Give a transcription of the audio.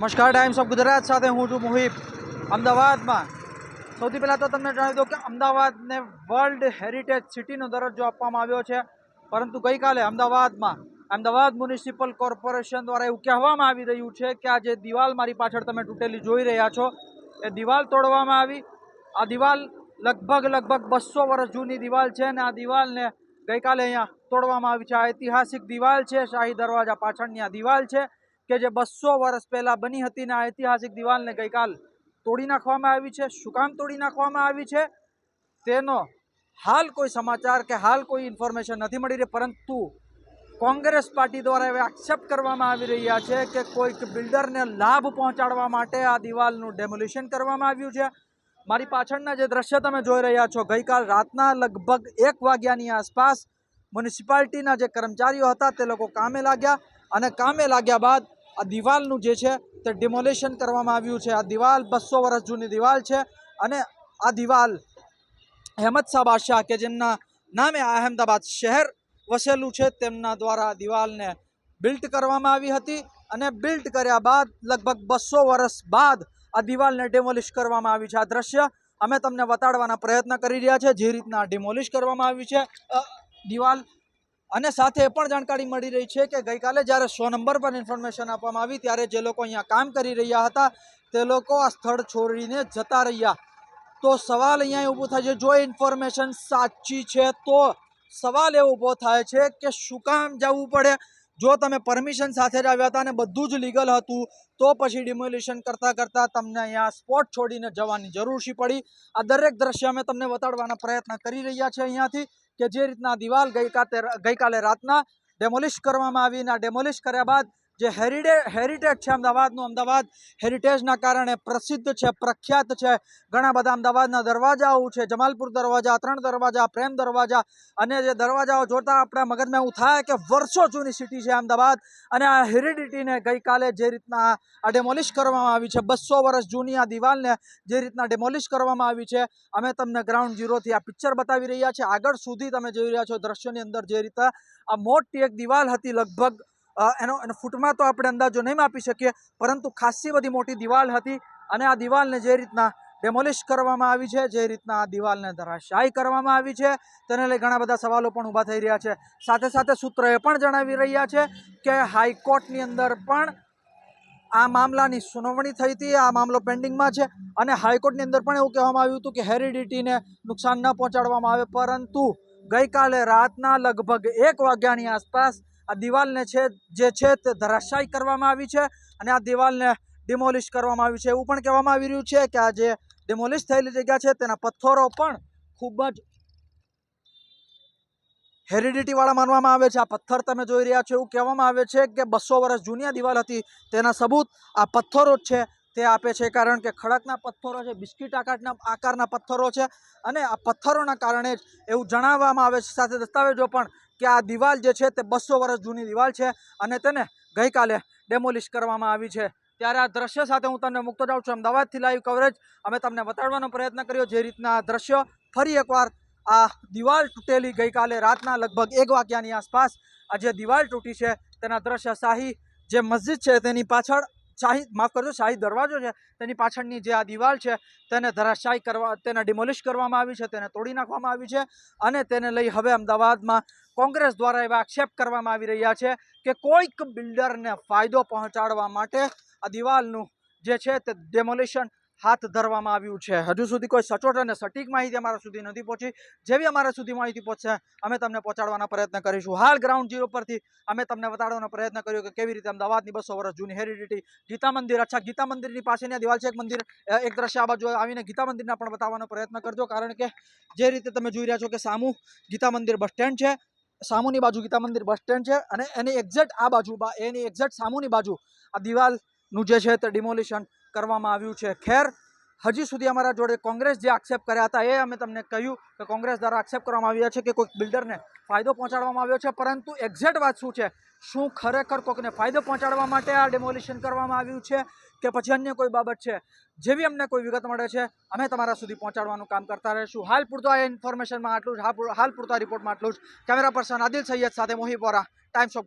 નમસ્કાર, times of Gujarat સાથે હું છું મુહિબ અમદાવાદમાં સૌથી પહેલાં તો તમને જણાવી દઉં કે અમદાવાદને વર્લ્ડ હેરિટેજ સિટીનો દરજ્જો આપવામાં આવ્યો છે. પરંતુ ગઈકાલે અમદાવાદમાં, અમદાવાદ મ્યુનિસિપલ કોર્પોરેશન દ્વારા એવું કહેવામાં આવી રહ્યું છે કે આ જે દિવાલ મારી પાછળ તમે તૂટેલી જોઈ રહ્યા છો, એ દિવાલ તોડવામાં આવી. આ દિવાલ લગભગ લગભગ બસો વર્ષ જૂની દિવાલ છે અને આ દિવાલને ગઈકાલે અહીંયા તોડવામાં આવી છે. આ ઐતિહાસિક દિવાલ છે, શાહી દરવાજા પાછળની આ દિવાલ છે. કે જે બસો વર્ષ પહેલાં બની હતી ને આ ઐતિહાસિક દિવાલને ગઈકાલ તોડી નાખવામાં આવી છે, શું કામ તોડી નાખવામાં આવી છે? તેનો હાલ કોઈ સમાચાર કે હાલ કોઈ ઇન્ફોર્મેશન નથી મળી રહી, પરંતુ કોંગ્રેસ પાર્ટી દ્વારા એવા એક્સેપ્ટ કરવામાં આવી રહ્યા છે કે કોઈક બિલ્ડરને લાભ પહોંચાડવા માટે આ દિવાલનું ડેમોલિશન કરવામાં આવ્યું છે. મારી પાછળના જે દ્રશ્ય તમે જોઈ રહ્યા છો, ગઈકાલ રાતના લગભગ એક વાગ્યાની આસપાસ મ્યુનિસિપાલિટીના જે કર્મચારીઓ હતા તે લોકો કામે લાગ્યા અને કામે લાગ્યા બાદ આ દિવાલનું જે છે તે ડિમોલેશન કરવામાં આવ્યું છે. આ દિવાલ બસો વર્ષ જૂની દિવાલ છે અને આ દિવાલ અહેમદ શાહ બાદશાહ કે જેમના નામે અહેમદાબાદ શહેર વસેલું છે તેમના દ્વારા દિવાલને બિલ્ટ કરવામાં આવી હતી અને બિલ્ટ કર્યા બાદ લગભગ બસો વર્ષ બાદ આ દિવાલને ડેમોલિશ કરવામાં આવી છે. આ દ્રશ્ય અમે તમને બતાડવાના પ્રયત્ન કરી રહ્યા છે જે રીતના ડિમોલિશ કરવામાં આવી છે દિવાલ અને સાથે એ પણ જાણકારી મળી રહી છે કે ગઈકાલે જ્યારે સો નંબર પર ઇન્ફોર્મેશન આપવામાં આવી, ત્યારે જે લોકો અહીંયા કામ કરી રહ્યા હતા, તે લોકો આ સ્થળ છોડીને જતા રહ્યા. તો સવાલ અહીંયા ઊભો થાય છે, જો ઇન્ફોર્મેશન સાચી છે તો સવાલ એ ઊભો થાય છે કે શું કામ જવું પડે? જો તમે પરમિશન સાથે જ આવ્યા હતા અને બધું જ લીગલ હતું, તો પછી ડિમોલિશન કરતાં કરતાં તમને અહીંયા સ્પોટ છોડીને જવાની જરૂર શી પડી? આ દરેક દ્રશ્ય અમે તમને બતાડવાના પ્રયત્ન કરી રહ્યા છીએ અહીંયાથી કે જે રીતના દિવાલ ગઈકાતે ગઈકાલે રાતના ડેમોલિશ કરવામાં આવીને આ ડેમોલિશ કર્યા બાદ જે હેરિડે હેરિટેજ છે અમદાવાદનું. અમદાવાદ હેરિટેજના કારણે પ્રસિદ્ધ છે, પ્રખ્યાત છે. ઘણા બધા અમદાવાદના દરવાજાઓ છે. જમાલપુર દરવાજા, ત્રણ દરવાજા, પ્રેમ દરવાજા. અને જે દરવાજાઓ જોતા આપણા મગજમાં એવું થાય કે વર્ષો જૂની સિટી છે અમદાવાદ. અને આ હેરિડિટીને ગઈકાલે જે રીતના આ ડેમોલિશ કરવામાં આવી છે, બસો વર્ષ જૂની આ દિવાલને જે રીતના ડેમોલિશ કરવામાં આવી છે, અમે તમને ગ્રાઉન્ડ ઝીરોથી આ પિક્ચર બતાવી રહ્યા છીએ. આગળ સુધી તમે જોઈ રહ્યા છો દ્રશ્યોની અંદર જે રીતે આ મોટી એક દિવાલ હતી લગભગ એનો એનો ફૂટમાં તો આપણે અંદાજો નહીં માપી શકીએ, પરંતુ ખાસી બધી મોટી દિવાલ હતી અને આ દિવાલને જે રીતના ડેમોલિશ કરવામાં આવી છે, જે રીતના આ દિવાલને ધરાશાયી કરવામાં આવી છે, તેને લઈ ઘણા બધા સવાલો પણ ઊભા થઈ રહ્યા છે. સાથે સાથે સૂત્રોએ પણ જણાવી રહ્યા છે કે હાઈકોર્ટની અંદર પણ આ મામલાની સુનાવણી થઈ હતી, આ મામલો પેન્ડિંગમાં છે અને હાઈકોર્ટની અંદર પણ એવું કહેવામાં આવ્યું હતું કે હેરિડિટીને નુકસાન ન પહોંચાડવામાં આવે, પરંતુ ગઈકાલે રાતના લગભગ એક વાગ્યાની આસપાસ આ દિવાલને છે, જે છે તે ધરાશાયી કરવામાં આવી છે અને આ દિવાલને ડિમોલિશ કરવામાં આવી છે. એવું પણ કહેવામાં આવી રહ્યું છે કે આ જે ડિમોલિશ થયેલી જગ્યા છે તેના પથ્થરો પણ ખૂબ જ હેરિડિટીવાળા માનવામાં આવે છે. આ પથ્થર તમે જોઈ રહ્યા છો એવું કહેવામાં આવે છે કે બસો વર્ષ જૂની દિવાલ હતી. તેના સબૂત આ પથ્થરો જ છે. તે આપે છે કારણ કે ખડકના પથ્થરો છે, બિસ્કિટ આકારના આકારના પથ્થરો છે અને આ પથ્થરોના કારણે જ એવું જણાવવામાં આવે છે. સાથે દસ્તાવેજો પણ કે આ દિવાલ જે છે તે બસો વર્ષ જૂની દિવાલ છે અને તેને ગઈકાલે ડેમોલિશ કરવામાં આવી છે. ત્યારે આ દ્રશ્ય સાથે હું તમને મુક્ત જાઉં છું. અમદાવાદથી લાઈવ કવરેજ અમે તમને બતાડવાનો પ્રયત્ન કર્યો જે રીતના આ દ્રશ્ય ફરી એકવાર આ દિવાલ તૂટેલી ગઈકાલે રાતના લગભગ એક વાગ્યાની આસપાસ આ જે દિવાલ તૂટી છે તેના દ્રશ્ય શાહી જે મસ્જિદ છે તેની પાછળ શાહી, માફ કરજો, શાહી દરવાજો છે, તેની પાછળની જે આ દિવાલ છે, તેને ધરાશાયી કરવા, તેને ડિમોલિશ કરવામાં આવી છે, તેને તોડી નાખવામાં આવી છે અને તેને લઈ હવે અમદાવાદમાં કોંગ્રેસ દ્વારા એવા આક્ષેપ કરવામાં આવી રહ્યા છે કે કોઈક બિલ્ડરને ફાયદો પહોંચાડવા માટે આ દિવાલનું જે છે તે ડેમોલિશન હાથ ધરવામાં આવ્યું છે. હજુ સુધી કોઈ સચોટ અને સટીક માહિતી અમારા સુધી નથી પહોંચી. જેવી અમારા સુધી માહિતી પહોંચશે, અમે તમને પહોંચાડવાનો પ્રયત્ન કરીશું. હાલ ગ્રાઉન્ડ ઝીરો પરથી અમે તમને બતાડવાનો પ્રયત્ન કર્યો કે કેવી રીતે અમદાવાદની બસો વર્ષ જૂની હેરિડિટી ગીતા મંદિર. અચ્છા, ગીતા મંદિરની પાસેની દિવાલ છે એક મંદિર. એક દ્રશ્ય આ બાજુ આવીને ગીતા મંદિરના પણ બતાવવાનો પ્રયત્ન કરજો. કારણ કે જે રીતે તમે જોઈ રહ્યા છો કે સામુ ગીતા મંદિર બસ સ્ટેન્ડ છે, સામુની બાજુ ગીતા મંદિર બસ સ્ટેન્ડ છે અને એની એક્ઝેક્ટ આ બાજુ એની એક્ઝેક્ટ સામુની બાજુ આ દિવાલનું જે છે તે ડિમોલિશન કરવામાં આવ્યું છે. ખેર, હજી સુધી અમારા જોડે કોંગ્રેસ જે આક્ષેપ કર્યા હતા, એ અમે તમને કહ્યું કે કોંગ્રેસ દ્વારા આક્ષેપ કરવામાં આવ્યા છે કે કોઈક બિલ્ડરને ફાયદો પહોંચાડવામાં આવ્યો છે. પરંતુ એક્ઝેક્ટ વાત શું છે? શું ખરેખર કોઈકને ફાયદો પહોંચાડવા માટે આ ડેમોલિશન કરવામાં આવ્યું છે કે પછી અન્ય કોઈ બાબત છે? જેવી અમને કોઈ વિગત મળે છે, અમે તમારા સુધી પહોંચાડવાનું કામ કરતા રહીશું. હાલ પૂરતો આ ઇન્ફોર્મેશનમાં આટલું જ, હાલ પૂરતા રિપોર્ટમાં આટલું જ. કેમેરા પર્સન આદિલ સૈયદ સાથે મોહી બોરા ટાઈમ્સ ઓફ